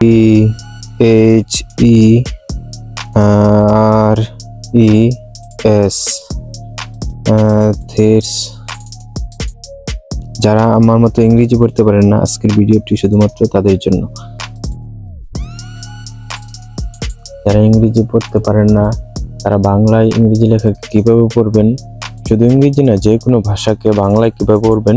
E H E আর E S থিরস যারা আমার মতো ইংরেজি পড়তে পারেন না, আজকের ভিডিওটি শুধুমাত্র তাদের জন্য। যারা ইংরেজি পড়তে পারেন না, তারা বাংলায় ইংরেজি লেখা কীভাবে পড়বেন? শুধু ইংরেজি না, যে কোনো ভাষাকে বাংলায় কীভাবে পড়বেন,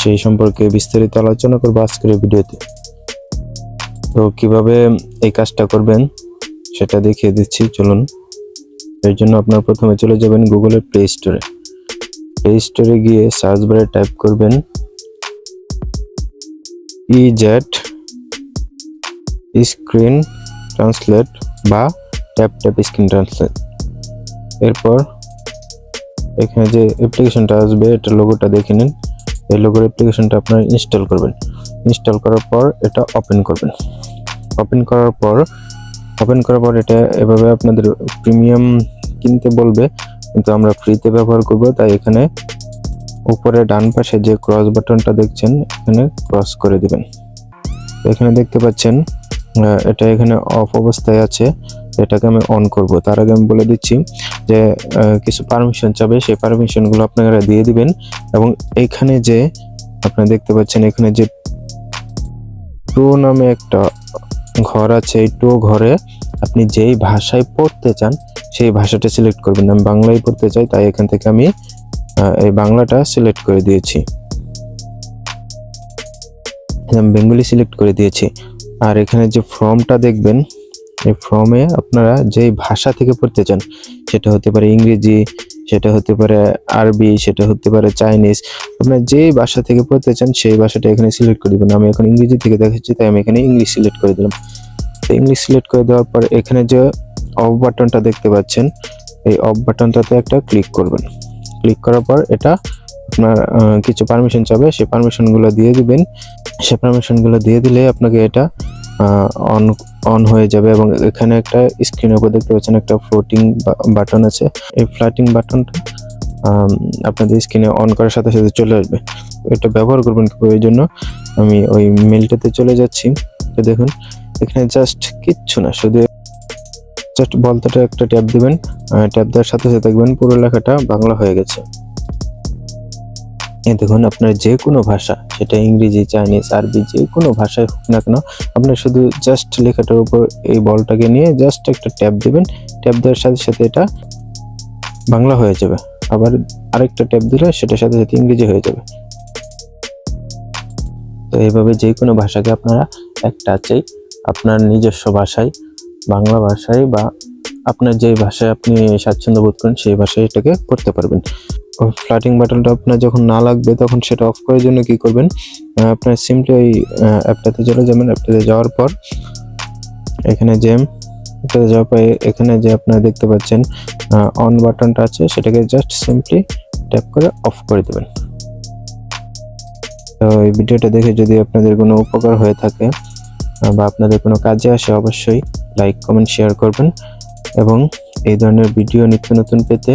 সেই সম্পর্কে বিস্তারিত আলোচনা করব আজকের ভিডিওতে। তো কীভাবে এই কাজটা করবেন সেটা দেখিয়ে দিচ্ছি, চলুন। এর জন্য আপনার প্রথমে চলে যাবেন গুগলের প্লে স্টোরে প্লে স্টোরে গিয়ে সার্চ বারে টাইপ করবেন ই জেট স্ক্রিন ট্রান্সলেট বা ট্যাপ ট্যাপ স্ক্রিন ট্রান্সলেট এরপর এখানে যে অ্যাপ্লিকেশনটা আসবে, এটা লোগোটা দেখে নিন। এই লোগোর অ্যাপ্লিকেশনটা আপনারা ইনস্টল করবেন। ইনস্টল করার পর এটা ওপেন করবেন। ওপেন করার পর ওপেন করার পর এটা এভাবে আপনাদের প্রিমিয়াম কিনতে বলবে, কিন্তু আমরা ফ্রিতে ব্যবহার করব। তাই এখানে উপরে ডান পাশে যে ক্রস বাটনটা দেখছেন, এখানে ক্রস করে দিবেন। এখানে দেখতে পাচ্ছেন এটা এখানে অফ অবস্থায় আছে। এটাকে আমি অন করব। তার আগে আমি বলে দিচ্ছি যে কিছু পারমিশন চাবে। সেই পারমিশনগুলো আপনারা দিয়ে দিবেন। এবং এখানে যে, আপনারা দেখতে পাচ্ছেন এখানে যে টো নামে একটা ঘর আছে এই টো ঘরে আপনি যেই ভাষায় পড়তে চান, সেই ভাষাটা সিলেক্ট করবেন। আমি বাংলায় পড়তে চাই, তাই এখান থেকে আমি এই বাংলাটা সিলেক্ট করে দিয়েছি। আমি বেঙ্গলি সিলেক্ট করে দিয়েছি। আর এখানে যে ফর্মটা দেখবেন, এই ফর্মে আপনারা যেই ভাষা থেকে পড়তে চান, সেটা হতে পারে ইংরেজি সেটা হতে পারে আরবি, সেটা হতে পারে চাইনিজ। আপনার যেই ভাষা থেকে পড়তে চান, সেই ভাষাটা এখানে সিলেক্ট করে দিবেন। আমি এখন ইংরেজি থেকে দেখাচ্ছি, তাই আমি এখানে ইংলিশ সিলেক্ট করে দিলাম। তো ইংলিশ সিলেক্ট করে দেওয়ার পর এখানে যে অফ বাটনটা দেখতে পাচ্ছেন, এই অফ বাটনটাতে একটা ক্লিক করবেন। ক্লিক করার পর এটা আপনার কিছু পারমিশন চাবে, সেই পারমিশনগুলো দিয়ে দিবেন। সে পারমিশনগুলো দিয়ে দিলে আপনাকে এটা অন অন হয়ে যাবে এবং এখানে একটা স্ক্রিনের উপর দেখতে পাচ্ছেন একটা ফ্লোটিং বাটন আছে। এই ফ্ল্যাটিং বাটনটা আপনাদের স্ক্রিনে অন করার সাথে সাথে চলে আসবে। এটা ব্যবহার করবেন এই জন্য আমি ওই মেলটাতে চলে যাচ্ছি। তো দেখুন, এখানে জাস্ট কিচ্ছু না, শুধু জাস্ট বলতাটা একটা ট্যাপ দিবেন। ট্যাপ দেওয়ার সাথে সাথে দেখবেন পুরো লেখাটা বাংলা হয়ে গেছে। এই দেখুন, আপনার যে কোনো ভাষা, সেটা ইংরেজি, চাইনিজ, আরবি, যে কোনো ভাষায় হোক না কেন আপনার শুধু জাস্ট লেখাটার উপর এই বলটাকে নিয়ে জাস্ট একটা ট্যাপ দিবেন। ট্যাপ দেওয়ার সাথে সাথে এটা বাংলা হয়ে যাবে। আবার আরেকটা ট্যাপ দিলে সেটার সাথে সাথে ইংরেজি হয়ে যাবে। তো এইভাবে যে কোনো ভাষাকে আপনারা এক টাচেই আপনার নিজস্ব ভাষায়, বাংলা ভাষায় বা আপনার যে ভাষায় আপনি স্বাচ্ছন্দ্য বোধ করেন, সেই ভাষায় এটাকে করতে পারবেন। ফ্ল্যাটিং বাটনটা আপনার যখন না লাগবে, তখন সেটা অফ করার জন্য কি করবেন? আপনার সিম্পলি ওই অ্যাপটাতে চলে যাবেন অ্যাপটাতে যাওয়ার পর এখানে যে এটাতে যাওয়ার পর এখানে যে আপনারা দেখতে পাচ্ছেন অন বাটনটা আছে, সেটাকে জাস্ট সিম্পলি ট্যাপ করে অফ করে দেবেন। তো এই ভিডিওটা দেখে যদি আপনাদের কোনো উপকার হয়ে থাকে বা আপনাদের কোনো কাজে আসে, অবশ্যই লাইক কমেন্ট শেয়ার করবেন। এবং এই ধরনের ভিডিও নিত্য নতুন পেতে